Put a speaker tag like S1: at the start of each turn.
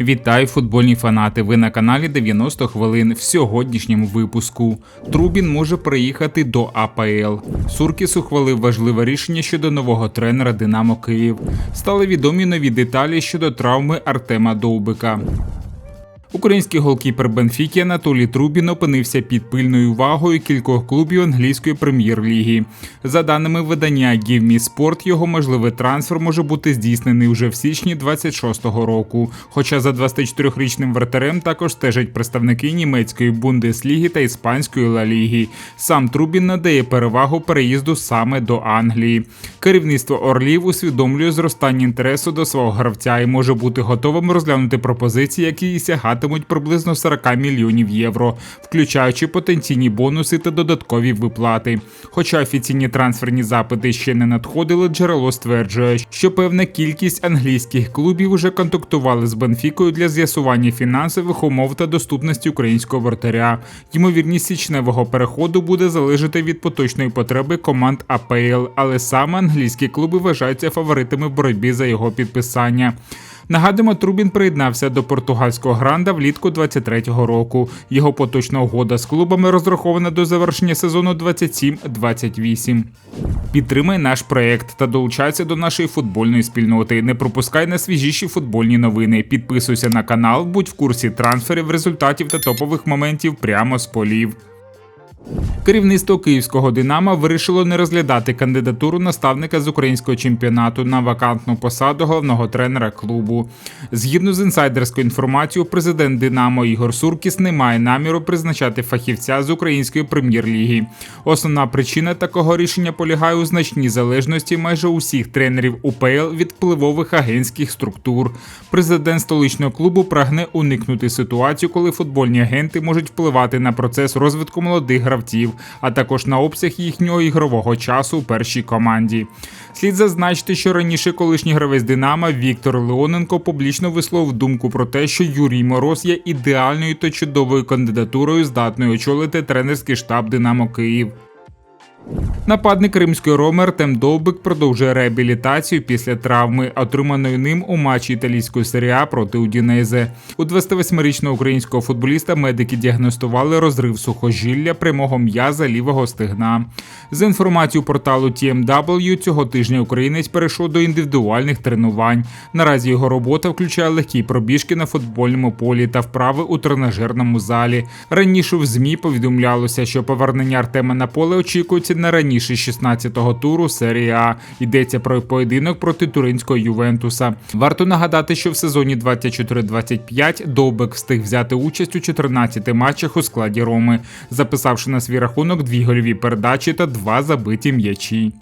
S1: Вітаю, футбольні фанати! Ви на каналі 90 хвилин в сьогоднішньому випуску. Трубін може приїхати до АПЛ. Суркіс ухвалив важливе рішення щодо нового тренера Динамо Київ. Стали відомі нові деталі щодо травми Артема Довбика. Український голкіпер Бенфіки Анатолій Трубін опинився під пильною увагою кількох клубів англійської прем'єр-ліги. За даними видання Give Me Sport, його можливий трансфер може бути здійснений вже в січні 26-го року. Хоча за 24-річним вратарем також стежать представники німецької Бундесліги та іспанської Ла Ліги. Сам Трубін надає перевагу переїзду саме до Англії. Керівництво Орлів усвідомлює зростання інтересу до свого гравця і може бути готовим розглянути пропозиції, які сягатимуть приблизно 40 мільйонів євро, включаючи потенційні бонуси та додаткові виплати. Хоча офіційні трансферні запити ще не надходили, джерело стверджує, що певна кількість англійських клубів уже контактували з Бенфікою для з'ясування фінансових умов та доступності українського вратаря. Ймовірність січневого переходу буде залежати від поточної потреби команд АПЛ, але саме англійські клуби вважаються фаворитами в боротьбі за його підписання. Нагадуємо, Трубін приєднався до португальського гранда влітку 23-го року. Його поточна угода з клубами розрахована до завершення сезону 27-28. Підтримай наш проект та долучайся до нашої футбольної спільноти. Не пропускай найсвіжіші футбольні новини. Підписуйся на канал, будь в курсі трансферів, результатів та топових моментів прямо з полів. Керівництво київського Динамо вирішило не розглядати кандидатуру наставника з українського чемпіонату на вакантну посаду головного тренера клубу. Згідно з інсайдерською інформацією, президент Динамо Ігор Суркіс не має наміру призначати фахівця з української прем'єр-ліги. Основна причина такого рішення полягає у значній залежності майже усіх тренерів УПЛ від впливових агентських структур. Президент столичного клубу прагне уникнути ситуацію, коли футбольні агенти можуть впливати на процес розвитку молодих гравців, а також на обсяг їхнього ігрового часу у першій команді. Слід зазначити, що раніше колишній гравець Динамо Віктор Леоненко публічно висловив думку про те, що Юрій Мороз є ідеальною та чудовою кандидатурою, здатною очолити тренерський штаб Динамо Київ. Нападник римської Роми Артем Довбик продовжує реабілітацію після травми, отриманої ним у матчі італійської серії А проти Удінезе. У 28-річного українського футболіста медики діагностували розрив сухожилля прямого м'яза лівого стегна. За інформацією порталу TMW, цього тижня українець перейшов до індивідуальних тренувань. Наразі його робота включає легкі пробіжки на футбольному полі та вправи у тренажерному залі. Раніше в змі повідомлялося, що повернення Артема на поле очікується на раніше 16-го туру серії А. Йдеться про поєдинок проти туринського Ювентуса. Варто нагадати, що в сезоні 24-25 Довбек встиг взяти участь у 14 матчах у складі Роми, записавши на свій рахунок дві гольові передачі та два забиті м'ячі.